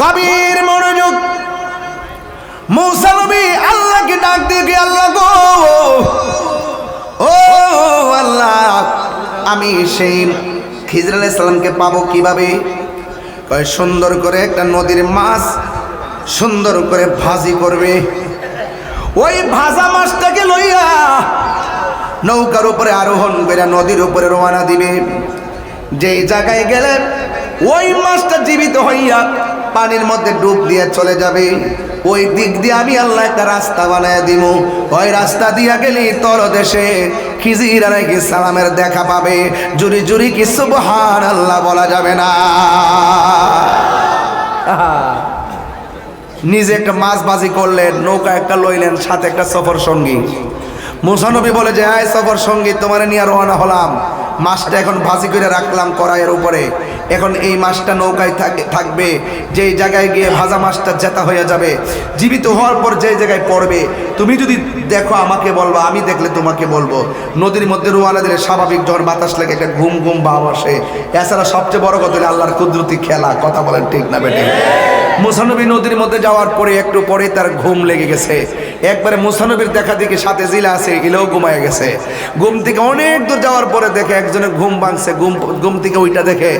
গভীর মনোযোগ। মুসা আল্লাহকে ডাক দিয়ে আল্লাহ গো? ও আল্লাহ, আমি সেই খিজর আলাইহিস সালামকে পাবো কীভাবে? কয়, সুন্দর করে একটা নদীর মাছ সুন্দর করে ভাজি করবে। ওই ভাজা মাছটাকে লইয়া নৌকার উপরে আরোহণ করে নদীর উপরে রওনা দিবে। যেই জায়গায় গেলে ওই মাছটা জীবিত হইয়া পানির মধ্যে ডুব দিয়ে চলে যাবে। ওই দিক দিয়ে আমি আল্লাহ একটা রাস্তা বানায় দিব। ওই রাস্তা দিয়া গেলি তর দেশে খিজির সালামের দেখা পাবে। জুরি জুরি কি সুবহান আল্লাহ বলা যাবে না। নিজে একটা মাছ বাজি করলেন, নৌকা একটা লইলেন, সাথে একটা সফর সঙ্গী। মুসানবী বলে যে, আয় সফর সঙ্গী, তোমার নিয়ে রওনা হলাম। মাছটা এখন ভাজি করে রাখলাম কড়াইয়ের উপরে। এখন এই মাছটা নৌকায় থাক- থাকবে। যেই জায়গায় গিয়ে ভাজা মাছটা জেতা হয়ে যাবে, জীবিত হওয়ার পর যে জায়গায় পড়বে, তুমি যদি দেখো আমাকে বলব, আমি দেখলে তোমাকে বলব। নদীর মধ্যে রোয়ানা দিলে স্বাভাবিক ঝড় বাতাস লাগে, একটা ঘুম ঘুম ভাব আসে। এছাড়া সবচেয়ে বড় কথা আল্লাহর কুদরতি খেলা, কথা বলেন ঠিক না বেটে মুসানবী নদীর মধ্যে যাওয়ার পরে একটু পরে তার ঘুম লেগে গেছে। একবারে মুসানবীর দেখা দেখে সাথে জিলা আছে ইলেও ঘুমায় গেছে। ঘুম থেকে অনেক দূর যাওয়ার পরে দেখে একজনে ঘুম ভাঙছে। ঘুম ঘুম থেকে ওইটা দেখে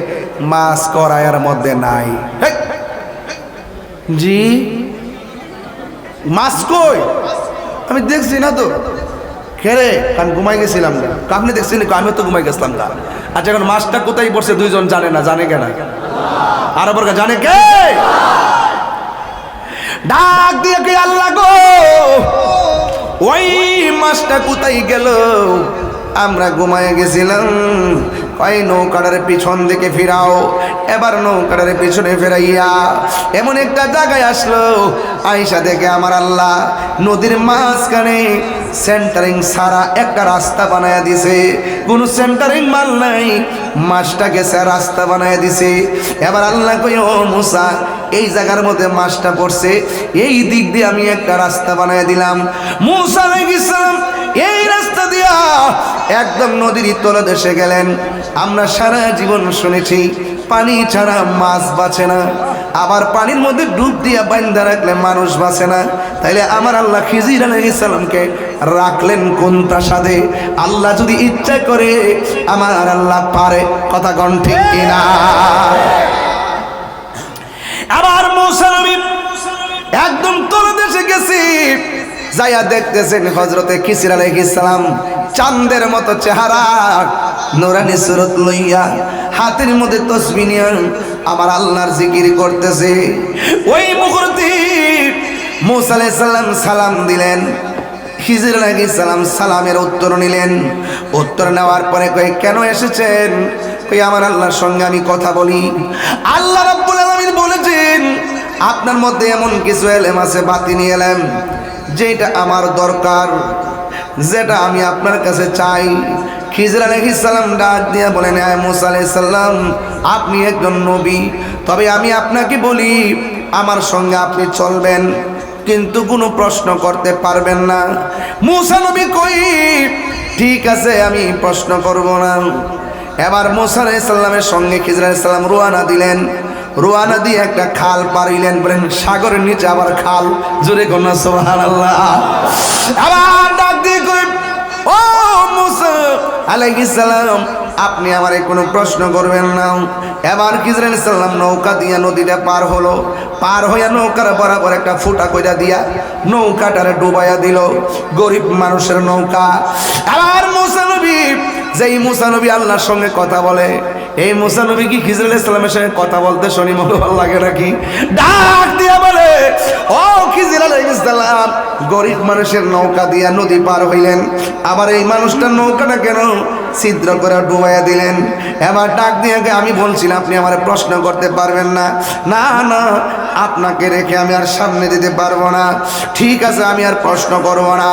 মাছ করায়ার মধ্যে নাই! জি? মাছ কই? আমি দেখছি না তো। খেরে কারণ ঘুমাই গেছিলাম না আপনি দেখছেন আমিও তো ঘুমাই গেছিলাম না আচ্ছা এখন মাছটা কোথায় পড়ছে দুইজন জানে না, জানে কেনা আর বর্গা জানে কে? ডাক দিয়ে কে আল্লাহ গো? ওই মাছটা কোথায় গেল? আমরা ঘুমায় গেছিলাম। কয় নৌকাটার পিছন দিকে ফিরাও, এবার নৌকাটার পিছনে ফেরাইয়া এমন একটা জায়গায় আসলো। আইসা দেখে আমার আল্লাহ, নদীর মাঝখানে সেন্টারিং সারা একটা রাস্তা বানায় দিছে। কোনো সেন্টারিং মাল নাই, মাছটাকে সে রাস্তা বানায় দিছে। এবার আল্লাহ কই ও মুসা, এই জায়গার মধ্যে মাছটা পড়ছে, এই দিক দিয়ে আমি একটা রাস্তা বানায় দিলাম। মুসা আলাইহিস সালাম এই রাস্তা দিয়া একদম নদীর তলদেশে গেলেন। আমরা সারা জীবন শুনেছি, পানি ছাড়া মাছ বাঁচে না। আবার পানির মধ্যে ডুব দিয়া বান্ধা রাখলে মানুষ বাঁচে না। তাইলে আমার আল্লাহ খিজির আলাইসালামকে রাখলেন কোন সাথে আল্লাহ যদি ইচ্ছা করে, আমার আল্লাহ পারে। কথা কন ঠিক কিনা? আবার মৌসানবী একদম তলদেশে গেছি, যাইয়া দেখতেছেন হজরতে কিসির আলাইহিসসালাম চাঁদের মতো চেহারা, নোরানি সুরত লইয়া, হাতের মধ্যে তসবি নিয়ে আমার আল্লাহর জিকির করতেছে। ওই মুহূর্তে মুসা আলাইহিস সালাম সালাম দিলেন খিজির আলাইহিস সালাম সালামের উত্তর নিলেন। উত্তর নেওয়ার পরে কই কেন এসেছেন? কই আমার আল্লাহর সঙ্গে আমি কথা বলি। আল্লাহ রাব্বুল আলামিন বলেছেন, আপনার মধ্যে এমন কিছু এলেম আছে বাতিনি এলেম যেটা আমার দরকার, যেটা আমি আপনার কাছে চাই। খিজর আলাইহিস সালাম ডাক দিয়ে বলেন আয় মুসা আলাইহিস সালাম, আপনি একজন নবী, তবে আমি আপনাকে বলি, আমার সঙ্গে আপনি চলবেন। কিন্তু কোনো প্রশ্ন করতে পারবেন না। মুসা নবী কই, ঠিক আছে, আমি প্রশ্ন করব না। এবার মুসা আলাইসাল্লামের সঙ্গে খিজর রুয়ানা দিলেন। রুয়ানা দিয়ে একটা খাল পারিলেন বলেন, সাগরের নিচে আবার খাল? জোরে কন্যা সোহান আল্লাহ আবার ডাক দিয়ে ও মুসা আলাইহিসসালাম আপনি আমারে কোনো প্রশ্ন করবেন না। এবার খিজর সাল্লাম নৌকা দিয়া নদীটা পার হলো। পার হইয়া নৌকার বরাবর একটা ফুটা কইরা দিয়া নৌকাটারে ডুবাইয়া দিল। গরিব মানুষের নৌকা। আবার মুসানবী যেই মুসানবী আল্লাহর সঙ্গে কথা বলে এই মুসানবী কি খিজর ইসলামের সঙ্গে কথা বলতে শুনি ভালো লাগে নাকি? ডাক দিয়া বলে, ও খিজির আলাইহিসসালাম, গরিব মানুষের নৌকা দিয়া নদী পার হইলেন। আবার এই মানুষটার নৌকাটা কেন ছিদ্র করে ডুবাইয়া দিলেন? এবার ডাক দিয়ে আমি বলছিলাম আপনি আমার প্রশ্ন করতে পারবেন না। না না, আপনাকে রেখে আমি আর সামনে দিতে পারব না। ঠিক আছে, আমি আর প্রশ্ন করব না।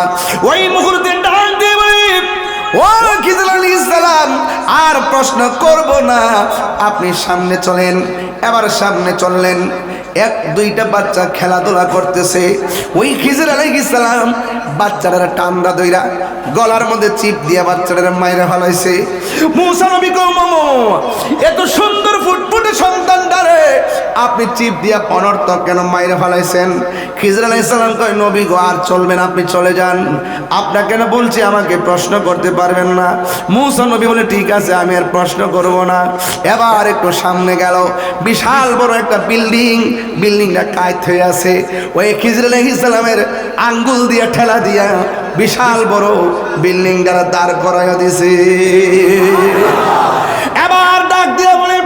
ওই মুহূর্তে ও আর প্রশ্ন করব না। আপনি সামনে চলেন এবার সামনে চললেন। এক, দুইটা বাচ্চা খেলাধুলা করতেছে। ওই খিজুর আলী ইসলাম বাচ্চারা টান্দা দইরা গলার মধ্যে চিপ দিয়ে বাচ্চাটার মায়েরা ফলাইছে। মুসা নবী কো মামো, এত সুন্দর ফুটফুটে ফুটফুটে সন্তানটারে আপনি চিপ দিয়া অনর্থক কেন মাইরে ফেলাইছেন? খিজর আলাইসালাম কয়, নবী গো, আর চলবেন, আপনি চলে যান। আপনাকে কেন বলছি, আমাকে প্রশ্ন করতে পারবেন না? মুসা নবী বলে, ঠিক আছে, আমি আর প্রশ্ন করব না। এবার একটু সামনে গেল, বিশাল বড় একটা বিল্ডিং বিল্ডিংটা কায়ত হয়ে আছে। ওই খিজর আলাইসালামের আঙ্গুল দিয়ে ঠেলা দিয়া বিশাল বড় বিল্ডিং দ্বারা দাঁড় করাইয়া দিছে। এবার ডাক দিয়ে বলে,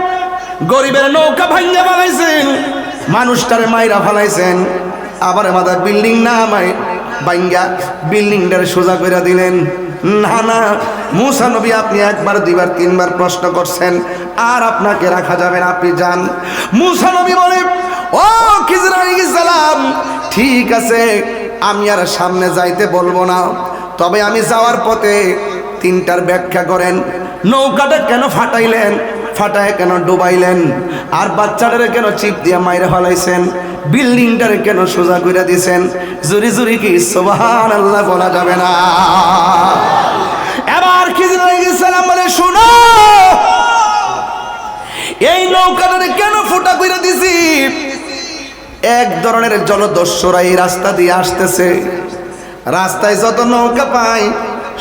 গরিবের নৌকা ভাঙ্গা বানাইছেন মানুষটারে মাইরা ফালাইছেন। আবার আমাদের বিল্ডিং না মাই ভাঙ্গা বিল্ডিংটারে সোজা করে দিলেন, না না, মুসা নবী আপনি একবার, দুইবার, তিনবার প্রশ্ন করছেন, আর আপনাকে রাখা যাবে না, আপনি যান। মুসা নবী বলে ও খিজরা সালাম ঠিক আছে, আমি আর সামনে যাইতে বলব না। তবে আমি যাওয়ার পথে তিনটার ব্যাখ্যা করেন। নৌকাটা কেন ফাটাইলেন? ফাটায় কেন ডুবাইলেন? আর বাচ্চাটারে কেন চিপ দিয়ে মাইরে ফলাইছেন? বিল্ডিংটারে কেন সোজা করে দিছেন? জুরি জুরি কি সোবাহান আল্লাহ বলা যাবে না। এবার কি সালাম বলে, শোনো, এই নৌকাটারে কেন ফোটা করে দিছি? এক ধরনের জলদস্যুরা এই রাস্তা দিয়ে আসতেছে। রাস্তায় যত নৌকা পাই,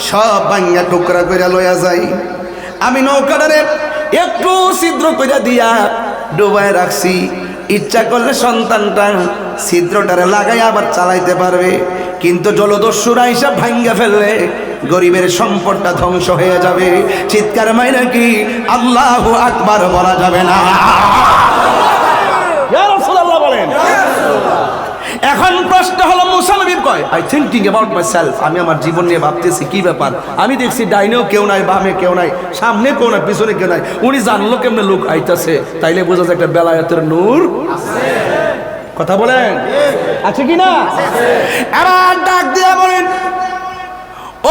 সব ভাঙ্গা টুকরা করে লইয়া যাই আমি নৌকাটারে একটু ছিদ্র করে দিয়া ডুবাই রাখছি। ইচ্ছা করলে সন্তানটা ছিদ্রটারে লাগাই আবার চালাইতে পারবে। কিন্তু জলদস্যুরা হিসাব ভাঙ্গা ফেললে গরিবের সম্পদটা ধ্বংস হয়ে যাবে। চিৎকার মাই নাকি আল্লাহ আকবার বলা যাবে না বলেন এখন প্রশ্ন হলো, মুসানবীর কয়? I thinking about myself আমি আমার জীবন নিয়ে ভাবতেছি, কি ব্যাপার? আমি দেখছি ডাইনেও কেউ নাই, বামে কেউ নাই, সামনে কেউ নাই, পিছনে কেউ নাই। উনি জানলো কেমনে লোক আইতাছে, তাইলে বোঝা যায় একটা বেলায়তের নূর। কথা বলেন? আছে কি না? এবার ডাক দিয়া বলেন,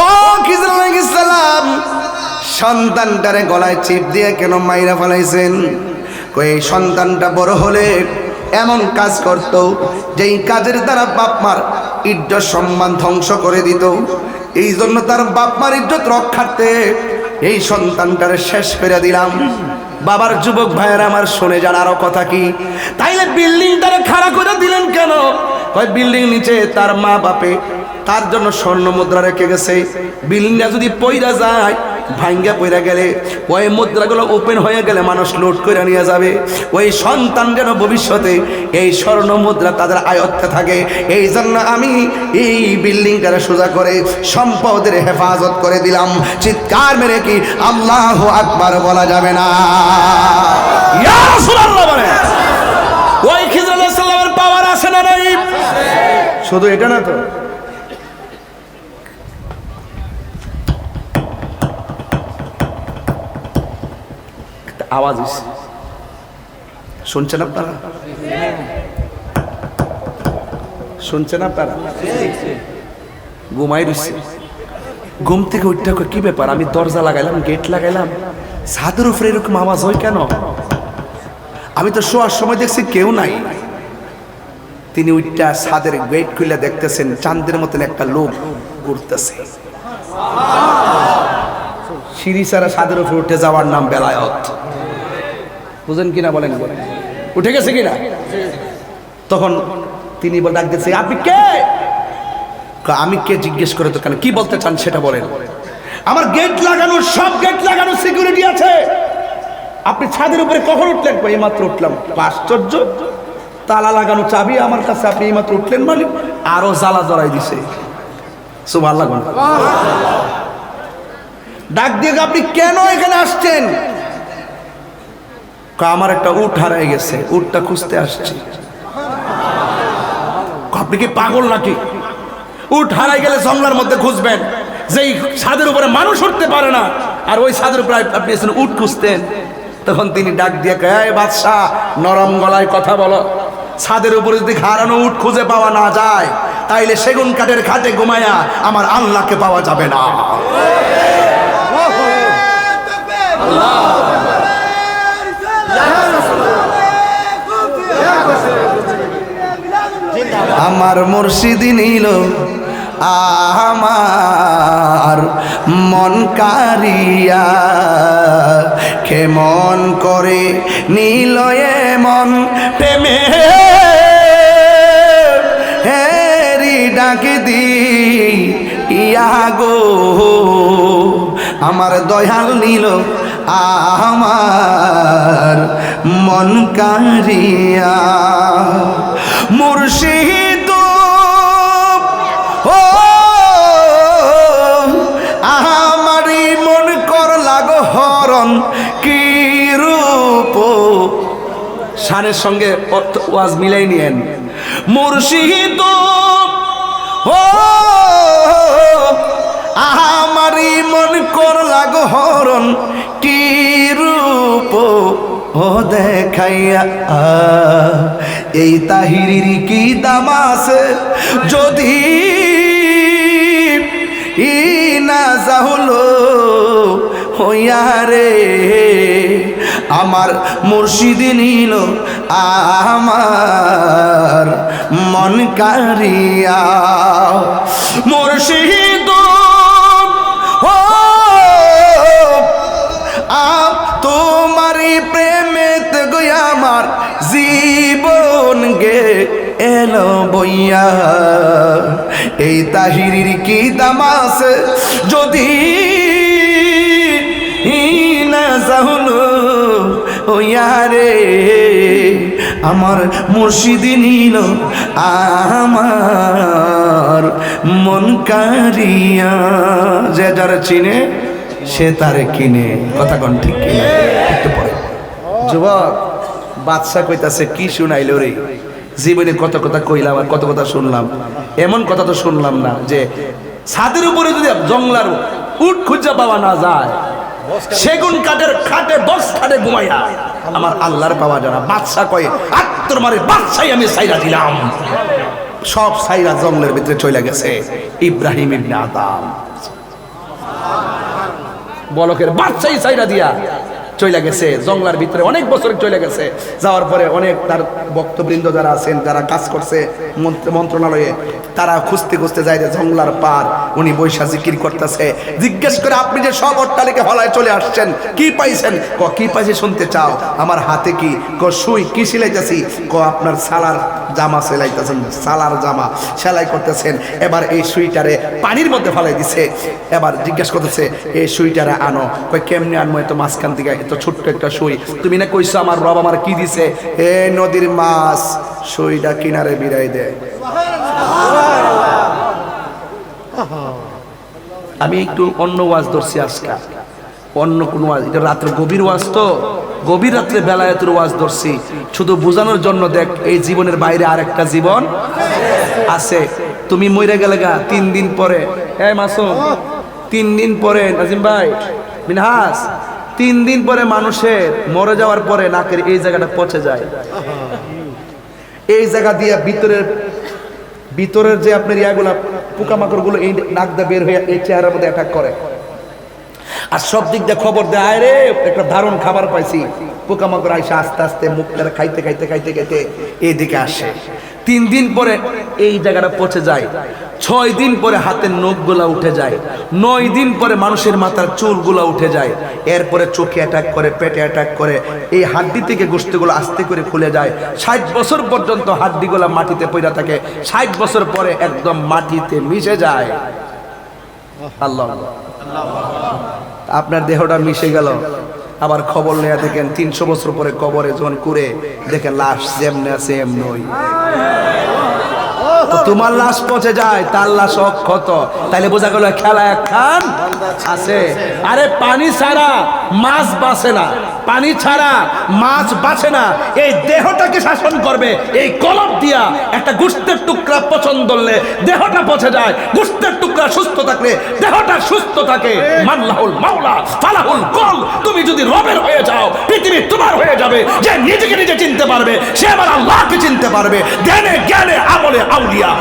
ও খিজর সালাম, সন্তানটারে গলায় চিপ দিয়ে কেন মাইরা ফেলাইছেন? কই সন্তানটা বড় হলে এমন কাজ করত, যেই কাজের দ্বারা বাপমার ইজ্জত সম্মান ধ্বংস করে দিত। এই জন্য তার বাপমার ইজ্জত রক্ষার্থে এই সন্তানটারে শেষ করে দিলাম। বাবার যুবক ভাইয়ের আমার শুনে যান আরও কথা কি? তাইলে বিল্ডিংটারে খাড়া করে দিলেন কেন? কয়, বিল্ডিং নিচে তার মা বাপে তার জন্য স্বর্ণ মুদ্রা রেখে গেছে। বিল্ডিংটা যদি পইরা যায় ভাঙ্গা পইরা গেলে, ওই মুদ্রাগুলো ওপেন হয়ে গেলে মানুষ লোড করে নিয়ে যাবে। ওই সন্তান যেন ভবিষ্যতে এই স্বর্ণ মুদ্রা তাদের আয়ত্তে থাকে। এই জন্য আমি এই বিল্ডিং বিল্ডিংটারে সোজা করে সম্পদের হেফাজত করে দিলাম। চিৎকার মেরে কি আল্লাহ আকবার বলা যাবে না। ওই পাওয়ার আছে না শুধু এটা না তো? আওয়াজ হচ্ছে শুনছেন আপনারা? শুনছেন আপনারা? ঘুমাই রয়েছে ঘুম থেকে উঠতে কি ব্যাপার? আমি দরজা লাগাইলাম, গেট লাগাইলাম। ছাদের উপরে এরকম আওয়াজ হয় কেন? আমি তো শোয়ার সময় দেখছি কেউ নাই। তিনি উঠটা ছাদের গেট খুলে দেখতেছেন, চাঁদের মতন একটা লোক ঘুরতেছে। সিঁড়ি ছাড়া ছাদের উপরে উঠে যাওয়ার নাম বেলায়ত। বুঝেন কিনা বলেন? বলেন উঠে গেছে কিনা? তখন তিনি বলে ডাক দিয়েছে আপনি কে? আমি কে? জিজ্ঞেস করে তো কেন কি বলতে চান সেটা বলেন। আমার গেট লাগানো সব গেট লাগানো সিকিউরিটি আছে। আপনি ছাদের উপরে কখন উঠলেন? কই, এইমাত্র উঠলাম। আশ্চর্য! তালা লাগানো চাবি আমার কাছে আপনি এইমাত্র উঠলেন মানে আরও জ্বালা জড়াই দিছে। সুভার লাগুন ডাক দিয়ে আপনি কেন এখানে আসছেন? আমার একটা উট হারাই গেছে, উটটা খুঁজতে আসছি। আপনি কি পাগল নাকি? উট হারাই গেলে জঙ্গলার মধ্যে খুঁজবেন, যেই ছাদের উপরে মানুষ উঠতে পারে না। আর ওই ছাদের উপরে আপনি এসে উট খুঁজতেন। তখন তিনি ডাক দিয়ে কয় বাদশাহ, নরম গলায় কথা বলো। ছাদের উপরে যদি হারানো উট খুঁজে পাওয়া না যায়, তাইলে সেগুন কাঠের খাটে ঘুমায়া আমার আল্লাহকে পাওয়া যাবে না। আমার মুর্শিদি নিল আমার মন কারিয়া। কেমন করে নীলয়ে মন প্রেমে? হেরি ডাকে দি ইয়া গো। আমার দয়াল নীল আমার মন কারিয়া। মুর্শিদ হরণ কি রূপ? শানের সঙ্গে ওয়াজ মিলাই নিয়েন। মুর্শিদ, ও, আমারই মন কর লাগো হরণ কি রূপ? ও, দেখাইয়া এই তাহিরির কি দাম আছে? যদি ই না যাহলো হইয়া রে। আমার মুর্শিদ নিল আমার মন কারিয়া মুর্শিদ, ও, আপ তোমারই প্রেমেতে গই আমার জীবন গে এলো বইয়া। এই তাহিরির কি দাম আছে? যদি ওইয়া রে, আমার মুর্শিদি নিল আমার মন কারিয়া যে যারা চিনে, সে তারে কিনে। কথা কন ঠিক কিনে? একটু পরে। যুবক, বাদশা কইতাছে, কি শুনাইল রে? জীবনে কত কথা কইলাম আর কত কথা শুনলাম। এমন কথা তো শুনলাম না যে ছাদের উপরে যদি জংলার উট খুঁজা পাওয়া না যায় সেগুন কাঠের খাটে বক্স খাটে ঘুমাইয়া। আমার আল্লাহর পাওয়া জানা বাদশা কয়ে আত্মর মারে বাদশাই আমি সাইরা দিলাম। সব সাইরা জঙ্গলের ভিতরে চলে গেছে। ইব্রাহিম ইবনে আদম বলকের বাদশাই সাইরা দিয়া চলে গেছে। জঙ্গলার ভিতরে অনেক বছর চলে গেছে। যাওয়ার পরে অনেক তার বক্তবৃন্দ যারা আছেন, যারা কাজ করছে মন্ত্রণালয়ে তারা খুঁজতে খুঁজতে যায় যে জঙ্গলার পার, উনি বৈশা জিকির করতেছে। জিজ্ঞেস করে, আপনি যে সব অট্টালিকে হলায় চলে আসছেন, কি পাইছেন? ক কি পাইছে শুনতে চাও? আমার হাতে কি? ক সুই, কি সিলাইতেছি? ক আপনার সালার জামা সেলাইতেছেন, সালার জামা সেলাই করতেছেন। এবার এই সুইটারে পানির মধ্যে ফেলাই দিছে। এবার জিজ্ঞেস করতেছে, এই সুইটারে আনো? কই কেমনে আনব এত মাঝখান থেকে, এত ছোট্ট একটা সুই। তুমি না কইছো আমার রব আমার কি দিছে? এ নদীর মাছ, সুইটা কিনারে বিরাই দেয় আমি একটু অন্য ওয়াজ ধরছি আজকে। অন্য কোন ওয়াজ? এটা রাত্রে গভীর ওয়াজ তো? গভীর রাত্রে বেলায়েতের ওয়াজ ধরছি। শুধু বোঝানোর জন্য দেখ, এই জীবনের বাইরে আর একটা জীবন আছে। তুমি মরে গেলে গা, তিন দিন পরে। এ মাসুম, তিন দিন পরে, নাজিম ভাই, মিনহাস, তিন দিন পরে মানুষের মরে যাওয়ার পরে নাকের এই জায়গাটা পচে যায়। এই জায়গা দিয়ে ভিতরের ভিতরের যে আপনার ইয়াগুলা পোকামাকড়গুলো এই নাক দা বের হয়ে এই চেহারার মধ্যে অ্যাটাক করে। আর সব দিক দিয়ে খবর দেয়, আয় রে, একটা দারুণ খাবার পাইছি। পোকামাকড় আইসে আস্তে আস্তে মুখ খাইতে খাইতে খাইতে খাইতে এদিকে আসে। তিন দিন পরে এই জায়গাটা পচে যায়। ছয় দিন পরে হাতের নখগুলা উঠে যায়। নয় দিন পরে মানুষের মাথার চুলগুলা উঠে যায়। এরপরে চোখে অ্যাটাক করে, পেটে অ্যাটাক করে। এই হাড্ডি থেকে গোষ্ঠীগুলো আস্তে করে খুলে যায়। ষাট বছর পর্যন্ত হাড্ডিগুলা মাটিতে পড়ে থাকে। ষাট বছর পরে একদম মাটিতে মিশে যায়। আল্লাহ। আপনার দেহটা মিশে গেল। আবার খবর নেওয়া দেখেন, তিনশো বছর পরে কবরে যখন করে দেখেন লাশ যেমনি আছে এমনই। তোমার লাশ পচে যায়, তার লাশ অক্ষত। তাইলে বোঝা গেল খেলা একখান আছে। আরে পানি ছাড়া মাছ বাঁচে না। পানি ছাড়া মাছ বাঁচে না। এই দেহটাকে শাসন করবে। এই কলম দিয়া একটা গুস্তের টুকরা পছন্দ করলে দেহটা পচে যায়। গুস্তের টুকরা সুস্থ থাকলে দেহটা সুস্থ থাকে। মাল্লাহুল মাওলা, ফালাহুল কল, তুমি যদি রবের হয়ে যাও, পৃথিবী তোমার হয়ে যাবে। যে নিজেকে নিজে চিনতে পারবে, সে আবার আল্লাহকে চিনতে পারবে। জ্ঞানে জ্ঞানে, আমলে, আউলিয়া।